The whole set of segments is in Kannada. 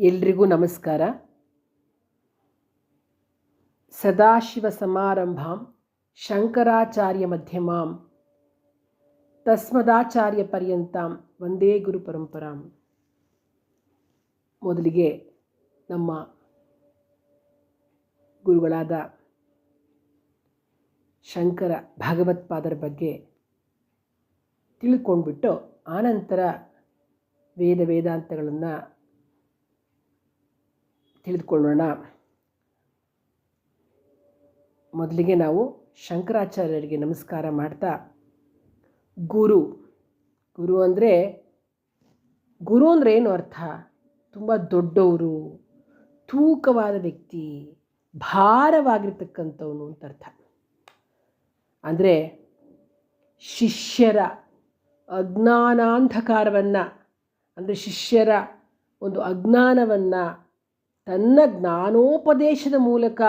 ಎಲ್ರಿಗೂ ನಮಸ್ಕಾರ. ಸದಾಶಿವ ಸಮಾರಂಭಾಂ ಶಂಕರಾಚಾರ್ಯ ಮಧ್ಯಮಾಂ ತಸ್ಮದಾಚಾರ್ಯ ಪರ್ಯಂತಾಂ ವಂದೇ ಗುರು ಪರಂಪರಾಂ. ಮೊದಲಿಗೆ ನಮ್ಮ ಗುರುಗಳಾದ ಶಂಕರ ಭಾಗವತ್ಪಾದರ ಬಗ್ಗೆ ತಿಳ್ಕೊಂಡ್ಬಿಟ್ಟು ಆನಂತರ ವೇದ ವೇದಾಂತಗಳನ್ನು ತಿಳಿದುಕೊಳ್ಳೋಣ. ಮೊದಲಿಗೆ ನಾವು ಶಂಕರಾಚಾರ್ಯರಿಗೆ ನಮಸ್ಕಾರ ಮಾಡ್ತಾ, ಗುರು ಗುರು ಅಂದರೆ ಗುರು ಅಂದರೆ ಏನು ಅರ್ಥ? ತುಂಬ ದೊಡ್ಡವರು, ತೂಕವಾದ ವ್ಯಕ್ತಿ, ಭಾರವಾಗಿರ್ತಕ್ಕಂಥವನು ಅಂತ ಅರ್ಥ. ಅಂದರೆ, ಶಿಷ್ಯರ ಅಜ್ಞಾನಾಂಧಕಾರವನ್ನು, ಅಂದರೆ ಶಿಷ್ಯರ ಒಂದು ಅಜ್ಞಾನವನ್ನು ತನ್ನ ಜ್ಞಾನೋಪದೇಶದ ಮೂಲಕ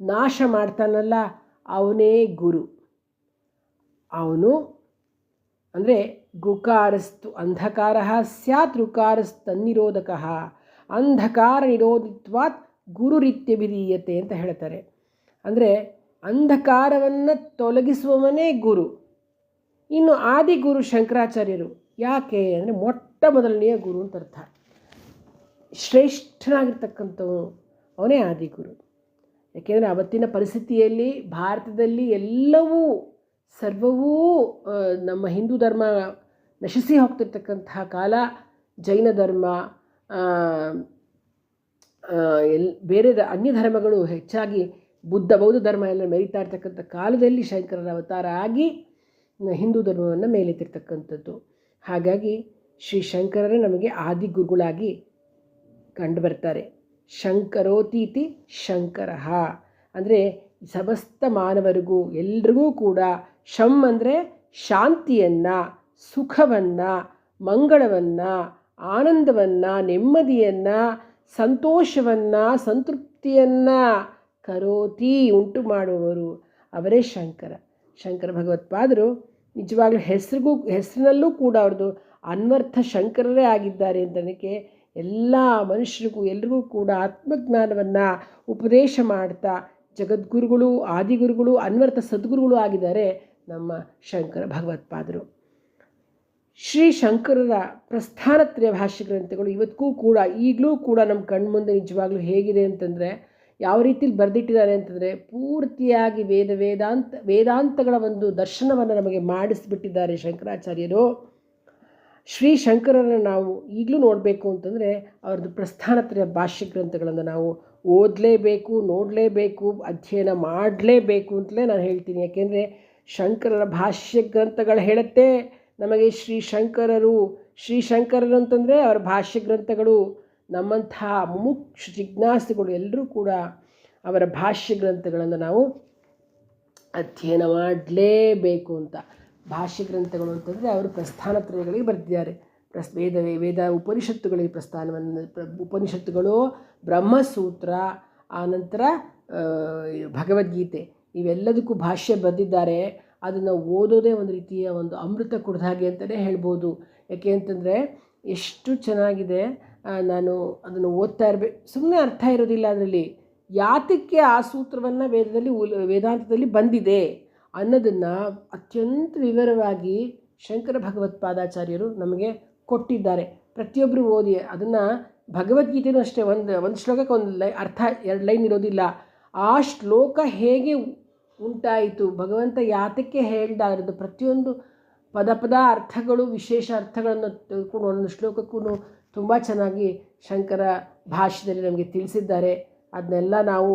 ನಾಶ ಮಾಡ್ತಾನಲ್ಲ ಅವನೇ ಗುರು. ಅವನು ಅಂದರೆ ಗುಕಾರಸ್ತು ಅಂಧಕಾರ ಸ್ಯಾತ್ ಋಕಾರಸ್ತನ್ನಿರೋಧಕ ಅಂಧಕಾರ ನಿರೋಧಿತ್ವಾತ್ ಗುರುರಿತ್ಯಭಿಧೀಯತೆ ಅಂತ ಹೇಳ್ತಾರೆ. ಅಂದರೆ ಅಂಧಕಾರವನ್ನು ತೊಲಗಿಸುವವನೇ ಗುರು. ಇನ್ನು ಆದಿಗುರು ಶಂಕರಾಚಾರ್ಯರು ಯಾಕೆ ಅಂದರೆ ಮೊಟ್ಟ ಮೊದಲನೆಯ ಗುರು ಅಂತ ಅರ್ಥ. ಶ್ರೇಷ್ಠನಾಗಿರ್ತಕ್ಕಂಥವನು ಅವನೇ ಆದಿಗುರು. ಯಾಕೆಂದರೆ ಅವತ್ತಿನ ಪರಿಸ್ಥಿತಿಯಲ್ಲಿ ಭಾರತದಲ್ಲಿ ಎಲ್ಲವೂ, ಸರ್ವವೂ ನಮ್ಮ ಹಿಂದೂ ಧರ್ಮ ನಶಿಸಿ ಹೋಗ್ತಿರ್ತಕ್ಕಂತಹ ಕಾಲ ಜೈನ ಧರ್ಮ ಎಲ್, ಬೇರೆ ಅನ್ಯ ಧರ್ಮಗಳು ಹೆಚ್ಚಾಗಿ ಬುದ್ಧ, ಬೌದ್ಧ ಧರ್ಮ ಎಲ್ಲ ಮೆರಿತಾ ಇರ್ತಕ್ಕಂಥ ಕಾಲದಲ್ಲಿ ಶಂಕರರ ಅವತಾರ ಆಗಿ ಹಿಂದೂ ಧರ್ಮವನ್ನು ಮೇಲೆತ್ತಿರ್ತಕ್ಕಂಥದ್ದು. ಹಾಗಾಗಿ ಶ್ರೀ ಶಂಕರರೇ ನಮಗೆ ಆದಿ ಕಂಡು ಬರ್ತಾರೆ. ಶಂಕರೋತೀತಿ ಶಂಕರ. ಅಂದರೆ ಸಮಸ್ತ ಮಾನವರಿಗೂ ಎಲ್ರಿಗೂ ಕೂಡ ಶಂ ಅಂದರೆ ಶಾಂತಿಯನ್ನು, ಸುಖವನ್ನು, ಮಂಗಳವನ್ನು, ಆನಂದವನ್ನು, ನೆಮ್ಮದಿಯನ್ನು, ಸಂತೋಷವನ್ನು, ಸಂತೃಪ್ತಿಯನ್ನು ಕರೋತಿ ಉಂಟು ಮಾಡುವವರು ಅವರೇ ಶಂಕರ. ಶಂಕರ ಭಗವತ್ಪಾದರು ನಿಜವಾಗ್ಲೂ ಹೆಸರಿಗೂ, ಹೆಸರಿನಲ್ಲೂ ಕೂಡ ಅವ್ರದ್ದು ಅನ್ವರ್ಥ ಶಂಕರರೇ ಆಗಿದ್ದಾರೆ ಅಂತನಕ್ಕೆ ಎಲ್ಲ ಮನುಷ್ಯರಿಗೂ ಎಲ್ರಿಗೂ ಕೂಡ ಆತ್ಮಜ್ಞಾನವನ್ನು ಉಪದೇಶ ಮಾಡ್ತಾ ಜಗದ್ಗುರುಗಳು, ಆದಿಗುರುಗಳು, ಅನ್ವರ್ಥ ಸದ್ಗುರುಗಳು ಆಗಿದ್ದಾರೆ ನಮ್ಮ ಶಂಕರ ಭಗವತ್ಪಾದರು ಶ್ರೀ ಶಂಕರರ ಪ್ರಸ್ಥಾನತ್ರಯ ಭಾಷ್ಯ ಗ್ರಂಥಗಳು ಇವತ್ತಿಗೂ ಕೂಡ, ಈಗಲೂ ಕೂಡ ನಮ್ಮ ಕಣ್ಮುಂದೆ ನಿಜವಾಗ್ಲೂ ಹೇಗಿದೆ ಅಂತಂದರೆ, ಯಾವ ರೀತಿಲಿ ಬರೆದಿಟ್ಟಿದ್ದಾರೆ ಅಂತಂದರೆ, ಪೂರ್ತಿಯಾಗಿ ವೇದ ವೇದಾಂತ, ವೇದಾಂತಗಳ ಒಂದು ದರ್ಶನವನ್ನು ನಮಗೆ ಮಾಡಿಸ್ಬಿಟ್ಟಿದ್ದಾರೆ ಶಂಕರಾಚಾರ್ಯರು. ಶ್ರೀ ಶಂಕರನ ನಾವು ಈಗಲೂ ನೋಡಬೇಕು ಅಂತಂದರೆ ಅವ್ರದ್ದು ಪ್ರಸ್ಥಾನತ್ರ ಭಾಷ್ಯ ಗ್ರಂಥಗಳನ್ನು ನಾವು ಓದಲೇಬೇಕು, ನೋಡಲೇಬೇಕು, ಅಧ್ಯಯನ ಮಾಡಲೇಬೇಕು ಅಂತಲೇ ನಾನು ಹೇಳ್ತೀನಿ. ಯಾಕೆಂದರೆ ಶಂಕರರ ಭಾಷ್ಯ ಗ್ರಂಥಗಳು ಹೇಳುತ್ತೆ, ನಮಗೆ ಶ್ರೀ ಶಂಕರರು ಶ್ರೀ ಶಂಕರರು ಅಂತಂದರೆ ಅವರ ಭಾಷ್ಯ ಗ್ರಂಥಗಳು, ನಮ್ಮಂಥ ಮುಕ್ಷ ಜಿಜ್ಞಾಸುಗಳು ಎಲ್ಲರೂ ಕೂಡ ಅವರ ಭಾಷ್ಯ ಗ್ರಂಥಗಳನ್ನು ನಾವು ಅಧ್ಯಯನ ಮಾಡಲೇಬೇಕು ಅಂತ. ಭಾಷ್ಯ ಗ್ರಂಥಗಳು ಅಂತಂದರೆ ಅವರು ಪ್ರಸ್ಥಾನ ತ್ರಯಗಳಿಗೆ ಬರೆದಿದ್ದಾರೆ. ಪ್ರಸ್ ವೇದವೇ ವೇದ ಉಪನಿಷತ್ತುಗಳಿಗೆ ಪ್ರಸ್ಥಾನವನ್ನು ಉಪನಿಷತ್ತುಗಳು ಬ್ರಹ್ಮಸೂತ್ರ ಆನಂತರ ಭಗವದ್ಗೀತೆ ಇವೆಲ್ಲದಕ್ಕೂ ಭಾಷ್ಯ ಬರೆದಿದ್ದಾರೆ. ಅದನ್ನು ಓದೋದೇ ಒಂದು ರೀತಿಯ ಒಂದು ಅಮೃತ ಕುಡ್ದ ಹಾಗೆ ಅಂತಲೇ ಹೇಳ್ಬೋದು. ಯಾಕೆ ಅಂತಂದರೆ ಎಷ್ಟು ಚೆನ್ನಾಗಿದೆ ನಾನು ಅದನ್ನು ಓದ್ತಾ ಇರಬೇಕು ಸುಮ್ಮನೆ ಅರ್ಥ ಇರೋದಿಲ್ಲ ಅದರಲ್ಲಿ. ಯಾತಕ್ಕೆ ಆ ಸೂತ್ರವನ್ನು ವೇದದಲ್ಲಿ ವೇದಾಂತದಲ್ಲಿ ಬಂದಿದೆ? ಅನ್ನೋದನ್ನು ಅತ್ಯಂತ ವಿವರವಾಗಿ ಶಂಕರ ಭಗವತ್ಪಾದಾಚಾರ್ಯರು ನಮಗೆ ಕೊಟ್ಟಿದ್ದಾರೆ. ಪ್ರತಿಯೊಬ್ಬರು ಓದಿ ಅದನ್ನು ಭಗವದ್ಗೀತೆಯೂ ಅಷ್ಟೇ, ಒಂದು ಒಂದು ಶ್ಲೋಕಕ್ಕೆ ಒಂದು ಲೈ, ಅರ್ಥ, ಎರಡು ಲೈನ್ ಇರೋದಿಲ್ಲ. ಆ ಶ್ಲೋಕ ಹೇಗೆ ಉಂಟಾಯಿತು, ಭಗವಂತ ಯಾತಕ್ಕೆ ಹೇಳ್ದ ಅದರದ್ದು ಪ್ರತಿಯೊಂದು ಪದ ಪದ ಅರ್ಥಗಳು, ವಿಶೇಷ ಅರ್ಥಗಳನ್ನು ತೆಗೆದುಕೊಂಡು ಒಂದೊಂದು ಶ್ಲೋಕಕ್ಕೂ ತುಂಬ ಚೆನ್ನಾಗಿ ಶಂಕರ ಭಾಷೆಯಲ್ಲಿ ನಮಗೆ ತಿಳಿಸಿದ್ದಾರೆ. ಅದನ್ನೆಲ್ಲ ನಾವು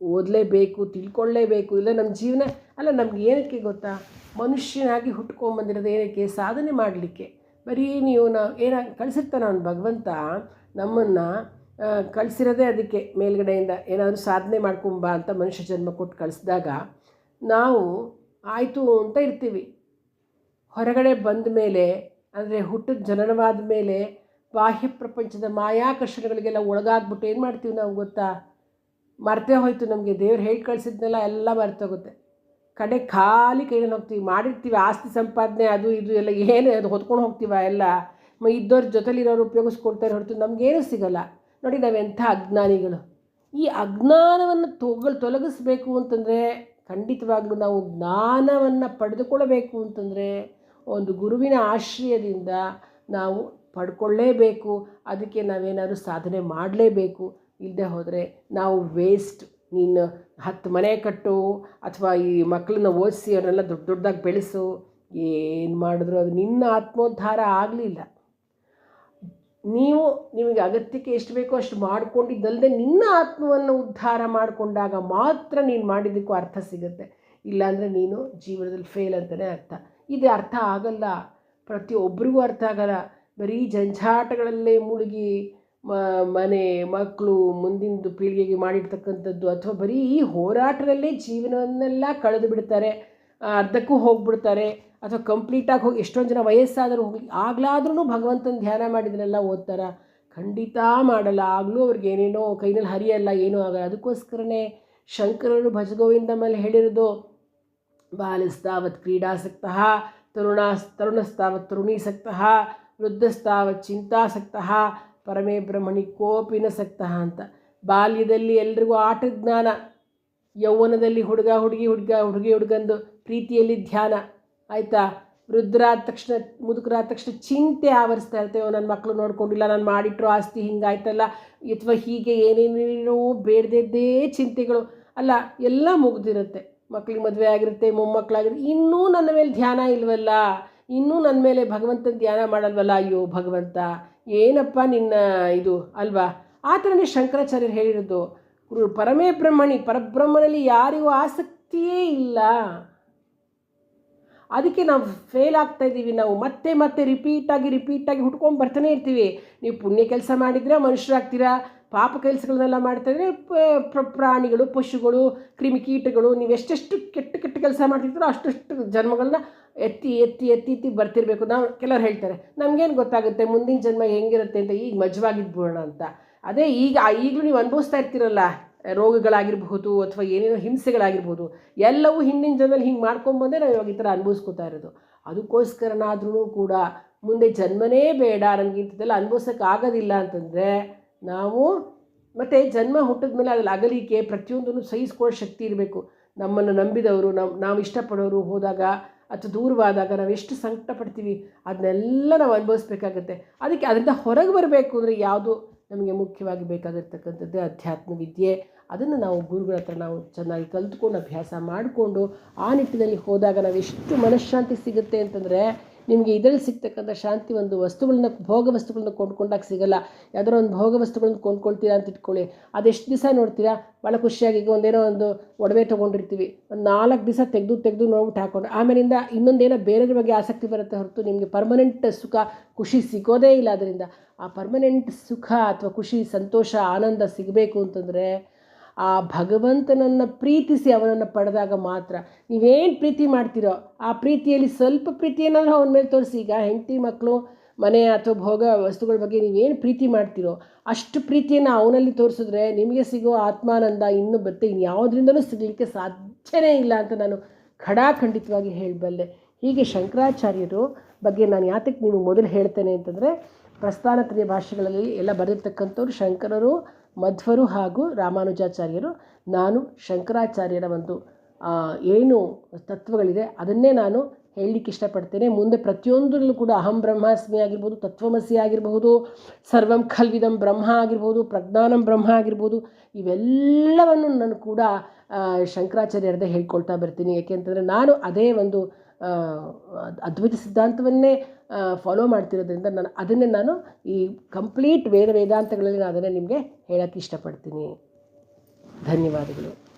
ಓದಲೇಬೇಕು, ತಿಳ್ಕೊಳ್ಳೇಬೇಕು ಇಲ್ಲ ನಮ್ಮ ಜೀವನ, ಅಲ್ಲ ನಮ್ಗೆ ಏನಕ್ಕೆ ಗೊತ್ತಾ? ಮನುಷ್ಯನಾಗಿ ಹುಟ್ಕೊಂಬಂದಿರೋದು ಏನಕ್ಕೆ? ಸಾಧನೆ ಮಾಡಲಿಕ್ಕೆ. ಬರೀ ನೀವು ನಾವು ಏನಾಗಿ ಕಳಿಸಿರ್ತಾನೆ ಅವನು ಭಗವಂತ, ನಮ್ಮನ್ನು ಕಳಿಸಿರೋದೇ ಅದಕ್ಕೆ ಮೇಲ್ಗಡೆಯಿಂದ. ಏನಾದರೂ ಸಾಧನೆ ಮಾಡ್ಕೊಂಬಾ ಅಂತ ಮನುಷ್ಯ ಜನ್ಮ ಕೊಟ್ಟು ಕಳಿಸಿದಾಗ ನಾವು ಆಯಿತು ಅಂತ ಇರ್ತೀವಿ. ಹೊರಗಡೆ ಬಂದ ಮೇಲೆ, ಅಂದರೆ ಹುಟ್ಟಿದ ಜನನವಾದ ಮೇಲೆ, ಬಾಹ್ಯ ಪ್ರಪಂಚದ ಮಾಯಾಕರ್ಷಣೆಗಳಿಗೆಲ್ಲ ಒಳಗಾಗ್ಬಿಟ್ಟು ಏನು ಮಾಡ್ತೀವಿ ನಾವು ಗೊತ್ತಾ? ಮರ್ತೇ ಹೋಯ್ತು ನಮಗೆ. ದೇವ್ರು ಹೇಳಿ ಕಳಿಸಿದ್ನೆಲ್ಲ ಎಲ್ಲ ಮರ್ತೋಗುತ್ತೆ. ಕಡೆ ಖಾಲಿ ಕೈಯಲ್ಲಿ ಹೋಗ್ತೀವಿ. ಮಾಡಿರ್ತೀವಿ. ಆಸ್ತಿ ಸಂಪಾದನೆ ಅದು ಇದು ಎಲ್ಲ ಏನು ಅದು ಹೊತ್ಕೊಂಡು ಹೋಗ್ತೀವ ಎಲ್ಲ. ಇದ್ದವ್ರ ಜೊತೆಲಿರೋರು ಉಪಯೋಗಿಸ್ಕೊಳ್ತಾರೆ ಹೊರತು ನಮಗೇನು ಸಿಗಲ್ಲ. ನೋಡಿ ನಾವೆಂಥ ಅಜ್ಞಾನಿಗಳು. ಈ ಅಜ್ಞಾನವನ್ನು ತೊಗಲ್, ತೊಲಗಿಸ್ಬೇಕು ಅಂತಂದರೆ ಖಂಡಿತವಾಗ್ಲೂ ನಾವು ಜ್ಞಾನವನ್ನು ಪಡೆದುಕೊಳ್ಳಬೇಕು ಅಂತಂದರೆ ಒಂದು ಗುರುವಿನ ಆಶ್ರಯದಿಂದ ನಾವು ಪಡ್ಕೊಳ್ಳೇಬೇಕು. ಅದಕ್ಕೆ ನಾವೇನಾದರೂ ಸಾಧನೆ ಮಾಡಲೇಬೇಕು. ಇಲ್ಲದೆ ಹೋದರೆ ನಾವು ವೇಸ್ಟ್ ನೀನು ಹತ್ತು ಮನೆ ಕಟ್ಟು ಅಥವಾ ಈ ಮಕ್ಕಳನ್ನ ಓದಿಸಿ ಅವನ್ನೆಲ್ಲ ದೊಡ್ಡ ದೊಡ್ಡದಾಗಿ ಬೆಳೆಸು. ಏನು ಮಾಡಿದ್ರು ಅದು ನಿನ್ನ ಆತ್ಮೋದ್ಧಾರ ಆಗಲಿಲ್ಲ. ನೀವು ನಿಮಗೆ ಅಗತ್ಯಕ್ಕೆ ಎಷ್ಟು ಬೇಕೋ ಅಷ್ಟು ಮಾಡಿಕೊಂಡಿದ್ದಲ್ಲದೆ ನಿನ್ನ ಆತ್ಮವನ್ನು ಉದ್ಧಾರ ಮಾಡಿಕೊಂಡಾಗ ಮಾತ್ರ ನೀನು ಮಾಡಿದ್ದಕ್ಕೂ ಅರ್ಥ ಸಿಗುತ್ತೆ. ಇಲ್ಲಾಂದರೆ ನೀನು ಜೀವನದಲ್ಲಿ ಫೇಲ್ ಅಂತಲೇ ಅರ್ಥ. ಇದು ಅರ್ಥ ಆಗಲ್ಲ. ಪ್ರತಿಯೊಬ್ಬರಿಗೂ ಅರ್ಥ ಆಗಲ್ಲ. ಬರೀ ಜಂಜಾಟಗಳಲ್ಲೇ ಮುಳುಗಿ ಮನೆ ಮಕ್ಕಳು ಮುಂದಿನ ಪೀಳಿಗೆಗೆ ಮಾಡಿರ್ತಕ್ಕಂಥದ್ದು ಅಥವಾ ಬರೀ ಈ ಹೋರಾಟದಲ್ಲೇ ಜೀವನವನ್ನೆಲ್ಲ ಕಳೆದು ಬಿಡ್ತಾರೆ ಅರ್ಧಕ್ಕೂ ಹೋಗ್ಬಿಡ್ತಾರೆ ಅಥವಾ ಕಂಪ್ಲೀಟಾಗಿ ಹೋಗಿ ಎಷ್ಟೊಂದು ಜನ ವಯಸ್ಸಾದರೂ ಹೋಗಿ ಆಗ್ಲಾದ್ರೂ ಭಗವಂತನ ಧ್ಯಾನ ಮಾಡಿದ್ರೆಲ್ಲ ಓದ್ತಾರ. ಖಂಡಿತ ಮಾಡಲ್ಲ. ಆಗಲೂ ಅವ್ರಿಗೆ ಏನೇನೋ ಕೈನಲ್ಲಿ ಹರಿಯಲ್ಲ, ಏನೂ ಆಗಲ್ಲ. ಅದಕ್ಕೋಸ್ಕರನೇ ಶಂಕರರು ಭಜಗೋವಿಂದ ಮೇಲೆ ಹೇಳಿರೋದು ಬಾಲಸ್ತಾವತ್ ಕ್ರೀಡಾಸಕ್ತಃ ತರುಣ ತರುಣಸ್ತಾವತ್ ತರುಣೀಸಕ್ತಃ, ವೃದ್ಧಸ್ತಾವತ್ ಚಿಂತಾಸಕ್ತಃ ಪರಮೇ ಬ್ರಹ್ಮಣಿ ಕೋಪಿನ ಸಕ್ತಃ ಅಂತ. ಬಾಲ್ಯದಲ್ಲಿ ಎಲ್ರಿಗೂ ಆಟ ಜ್ಞಾನ ಯೌವನದಲ್ಲಿ ಹುಡುಗ, ಹುಡುಗಿ ಹುಡುಗ, ಹುಡುಗಿ, ಹುಡುಗಂದು ಪ್ರೀತಿಯಲ್ಲಿ ಧ್ಯಾನ. ಆಯಿತಾ? ವೃದ್ಧರಾದ ತಕ್ಷಣ, ಮುದುಕರಾದ ತಕ್ಷಣ ಚಿಂತೆ ಆವರಿಸ್ತಾ ಇರ್ತೇವೆ ನನ್ನ ಮಕ್ಕಳು ನೋಡ್ಕೊಂಡಿಲ್ಲ, ನಾನು ಮಾಡಿಟ್ರು ಆಸ್ತಿ ಹಿಂಗಾಯ್ತಲ್ಲ. ಅಥವಾ ಹೀಗೆ ಏನೇನೇನೋ ಬೇಡದಿದ್ದೇ ಚಿಂತೆಗಳು. ಅಲ್ಲ, ಎಲ್ಲ ಮುಗ್ದಿರುತ್ತೆ. ಮಕ್ಳಿಗೆ ಮದುವೆ ಆಗಿರುತ್ತೆ ಮೊಮ್ಮಕ್ಕಳಾಗಿರುತ್ತೆ ಇನ್ನೂ ನನ್ನ ಮೇಲೆ ಧ್ಯಾನ ಇಲ್ವಲ್ಲ? ಇನ್ನೂ ನನ್ನ ಮೇಲೆ ಭಗವಂತನ ಧ್ಯಾನ ಮಾಡಲ್ವಲ್ಲ? ಅಯ್ಯೋ, ಭಗವಂತ ಏನಪ್ಪ ನಿನ್ನ ಇದು ಅಲ್ವಾ? ಆ ಥರನೇ ಶಂಕರಾಚಾರ್ಯರು ಹೇಳಿರೋದು. ಗುರು ಪರಮೇ ಬ್ರಹ್ಮಣಿ ಪರಬ್ರಹ್ಮನಲ್ಲಿ ಯಾರಿಗೂ ಆಸಕ್ತಿಯೇ ಇಲ್ಲ. ಅದಕ್ಕೆ ನಾವು ಫೇಲ್ ಆಗ್ತಾ ಇದ್ದೀವಿ. ನಾವು ಮತ್ತೆ ಮತ್ತೆ ರಿಪೀಟಾಗಿ ರಿಪೀಟಾಗಿ ಹುಟ್ಕೊಂಡು ಬರ್ತಾನೆ ಇರ್ತೀವಿ. ನೀವು ಪುಣ್ಯ ಕೆಲಸ ಮಾಡಿದರೆ ಮನುಷ್ಯರಾಗ್ತೀರಾ? ಪಾಪ ಕೆಲಸಗಳನ್ನೆಲ್ಲ ಮಾಡ್ತಾಯಿದ್ರೆ ಪ್ರಾಣಿಗಳು, ಪಶುಗಳು ಕ್ರಿಮಿಕೀಟಗಳು ನೀವು ಎಷ್ಟೆಷ್ಟು ಕೆಟ್ಟ ಕೆಟ್ಟ ಕೆಲಸ ಮಾಡ್ತಿರ್ತೀರೋ ಅಷ್ಟಷ್ಟು ಜನ್ಮಗಳನ್ನ ಎತ್ತಿ ಎತ್ತಿ ಎತ್ತಿ ಎತ್ತಿ ಬರ್ತಿರ್ಬೇಕು ನಾವು ಕೆಲವ್ರು ಹೇಳ್ತಾರೆ. ನಮಗೇನು ಗೊತ್ತಾಗುತ್ತೆ? ಮುಂದಿನ ಜನ್ಮ ಹೆಂಗಿರುತ್ತೆ ಅಂತ ಈಗ ಮಜವಾಗಿದ್ಬೋಣ ಅಂತ. ಅದೇ ಈಗ, ಈಗಲೂ ನೀವು ಅನುಭವಿಸ್ತಾ ಇರ್ತೀರಲ್ಲ, ರೋಗಗಳಾಗಿರಬಹುದು ಅಥವಾ ಏನೇನೋ ಹಿಂಸೆಗಳಾಗಿರ್ಬೋದು ಎಲ್ಲವೂ ಹಿಂದಿನ ಜನ್ಮದಲ್ಲಿ ಹಿಂಗೆ ಮಾಡ್ಕೊಂಬಂದೇ ನಾವು ಇವಾಗ ಈ ಥರ ಅನುಭವಿಸ್ಕೋತಾ ಇರೋದು. ಅದಕ್ಕೋಸ್ಕರನಾದ್ರೂ ಕೂಡ ಮುಂದೆ ಜನ್ಮನೇ ಬೇಡ ನನಗೆ ಇಂಥದ್ದೆಲ್ಲ ಅನುಭವಿಸೋಕ್ಕಾಗೋದಿಲ್ಲ ಅಂತಂದರೆ ನಾವು ಮತ್ತು ಜನ್ಮ ಹುಟ್ಟಿದ ಮೇಲೆ ಅದ್ರಲ್ಲಿ ಅಗಲಿಕೆ ಪ್ರತಿಯೊಂದನ್ನು ಸಹಿಸ್ಕೊಳ್ಳೋ ಶಕ್ತಿ ಇರಬೇಕು. ನಮ್ಮನ್ನು ನಂಬಿದವರು ನಾವು ನಾವು ಇಷ್ಟಪಡೋರು ಹೋದಾಗ ಅಥವಾ ದೂರವಾದಾಗ ನಾವು ಎಷ್ಟು ಸಂಕಟ ಪಡ್ತೀವಿ ಅದನ್ನೆಲ್ಲ ನಾವು ಅನುಭವಿಸ್ಬೇಕಾಗತ್ತೆ. ಅದಕ್ಕೆ ಅದರಿಂದ ಹೊರಗೆ ಬರಬೇಕು ಅಂದರೆ ಯಾವುದು ನಮಗೆ ಮುಖ್ಯವಾಗಿ ಬೇಕಾಗಿರ್ತಕ್ಕಂಥದ್ದೇ ಅಧ್ಯಾತ್ಮ ವಿದ್ಯೆ. ಅದನ್ನು ನಾವು ಗುರುಗಳ ಹತ್ರ ನಾವು ಚೆನ್ನಾಗಿ ಕಲಿತ್ಕೊಂಡು ಅಭ್ಯಾಸ ಮಾಡಿಕೊಂಡು ಆ ನಿಟ್ಟಿನಲ್ಲಿ ಹೋದಾಗ ನಾವು ಎಷ್ಟು ಮನಃಶಾಂತಿ ಸಿಗುತ್ತೆ ಅಂತಂದರೆ ನಿಮಗೆ ಇದರಲ್ಲಿ ಸಿಗ್ತಕ್ಕಂಥ ಶಾಂತಿ ಒಂದು ವಸ್ತುಗಳನ್ನ ಭೋಗ ವಸ್ತುಗಳನ್ನ ಕೊಂಡ್ಕೊಂಡಾಗ ಸಿಗಲ್ಲ. ಯಾವುದೋ ಒಂದು ಭೋಗ ವಸ್ತುಗಳನ್ನ ಕೊಂಡ್ಕೊಳ್ತೀರಾ ಅಂತ ಇಟ್ಕೊಳ್ಳಿ. ಅದೆಷ್ಟು ದಿವಸ ನೋಡ್ತೀರಾ? ಭಾಳ ಖುಷಿಯಾಗಿ ಈಗ ಒಂದೇನೋ ಒಂದು ಒಡವೆ ತೊಗೊಂಡಿರ್ತೀವಿ. ಒಂದು ನಾಲ್ಕು ದಿವಸ ತೆಗೆದು ತೆಗೆದು ನೋಡ್ಬಿಟ್ಟು ಹಾಕೊಂಡು ಆಮೇಲಿಂದ ಇನ್ನೊಂದೇನೋ ಬೇರೆದ್ರ ಬಗ್ಗೆ ಆಸಕ್ತಿ ಬರುತ್ತೆ ಹೊರತು ನಿಮಗೆ ಪರ್ಮನೆಂಟ್ ಸುಖ, ಖುಷಿ ಸಿಗೋದೇ ಇಲ್ಲ ಅದರಿಂದ. ಆ ಪರ್ಮನೆಂಟ್ ಸುಖ ಅಥವಾ ಖುಷಿ, ಸಂತೋಷ, ಆನಂದ ಸಿಗಬೇಕು ಅಂತಂದರೆ ಆ ಭಗವಂತನನ್ನು ಪ್ರೀತಿಸಿ ಅವನನ್ನು ಪಡೆದಾಗ ಮಾತ್ರ ನೀವೇನು ಪ್ರೀತಿ ಮಾಡ್ತೀರೋ ಆ ಪ್ರೀತಿಯಲ್ಲಿ ಸ್ವಲ್ಪ ಪ್ರೀತಿಯನ್ನಾದರೂ ಅವನ ಮೇಲೆ ತೋರಿಸಿ. ಈಗ ಹೆಂಡತಿ ಮಕ್ಕಳು ಮನೆ ಅಥವಾ ಭೋಗ ವಸ್ತುಗಳ ಬಗ್ಗೆ ನೀವೇನು ಪ್ರೀತಿ ಮಾಡ್ತೀರೋ, ಅಷ್ಟು ಪ್ರೀತಿಯನ್ನು ಅವನಲ್ಲಿ ತೋರಿಸಿದ್ರೆ ನಿಮಗೆ ಸಿಗೋ ಆತ್ಮಾನಂದ ಇನ್ನು ಬತ್ತೆ ಇನ್ಯಾವುದರಿಂದಲೂ ಸಿಗಲಿಕ್ಕೆ ಸಾಧ್ಯನೇ ಇಲ್ಲ ಅಂತ ನಾನು ಖಡಾಖಂಡಿತವಾಗಿ ಹೇಳಬಲ್ಲೆ. ಹೀಗೆ ಶಂಕರಾಚಾರ್ಯರು ಬಗ್ಗೆ ನಾನು ಯಾತಕ್ಕೆ ನೀವು ಮೊದಲು ಹೇಳ್ತೇನೆ ಅಂತಂದರೆ ಪ್ರಸ್ಥಾನತ್ರಿಯ ಭಾಷೆಗಳಲ್ಲಿ ಎಲ್ಲ ಬರೆದಿರ್ತಕ್ಕಂಥವ್ರು ಶಂಕರರು ಮಧ್ವರು ಹಾಗೂ ರಾಮಾನುಜಾಚಾರ್ಯರು, ನಾನು ಶಂಕರಾಚಾರ್ಯರ ಒಂದು ಏನು ತತ್ವಗಳಿದೆ ಅದನ್ನೇ ನಾನು ಹೇಳಲಿಕ್ಕೆ ಇಷ್ಟಪಡ್ತೇನೆ. ಮುಂದೆ ಪ್ರತಿಯೊಂದರಲ್ಲೂ ಕೂಡ ಅಹಂ ಬ್ರಹ್ಮಾಸ್ಮಿ ಆಗಿರ್ಬೋದು, ತತ್ವಮಸಿ ಆಗಿರಬಹುದು, ಸರ್ವಂ ಖಲ್ವಿದಂ ಬ್ರಹ್ಮ ಆಗಿರ್ಬೋದು, ಪ್ರಜ್ಞಾನಂ ಬ್ರಹ್ಮ ಆಗಿರ್ಬೋದು, ಇವೆಲ್ಲವನ್ನು ನಾನು ಕೂಡ ಶಂಕರಾಚಾರ್ಯರದೇ ಹೇಳ್ಕೊಳ್ತಾ ಬರ್ತೀನಿ. ಯಾಕೆಂತಂದರೆ ನಾನು ಅದೇ ಒಂದು ಅದ್ವೈತ ಸಿದ್ಧಾಂತವನ್ನೇ ಫಾಲೋ ಮಾಡ್ತಿರೋದ್ರಿಂದ ನಾನು ಅದನ್ನೇ ನಾನು ಈ ಕಂಪ್ಲೀಟ್ ವೇದ ವೇದಾಂತಗಳಲ್ಲಿ ನಾನು ಅದನ್ನೇ ನಿಮಗೆ ಹೇಳೋಕ್ಕೆ ಇಷ್ಟಪಡ್ತೀನಿ. ಧನ್ಯವಾದಗಳು.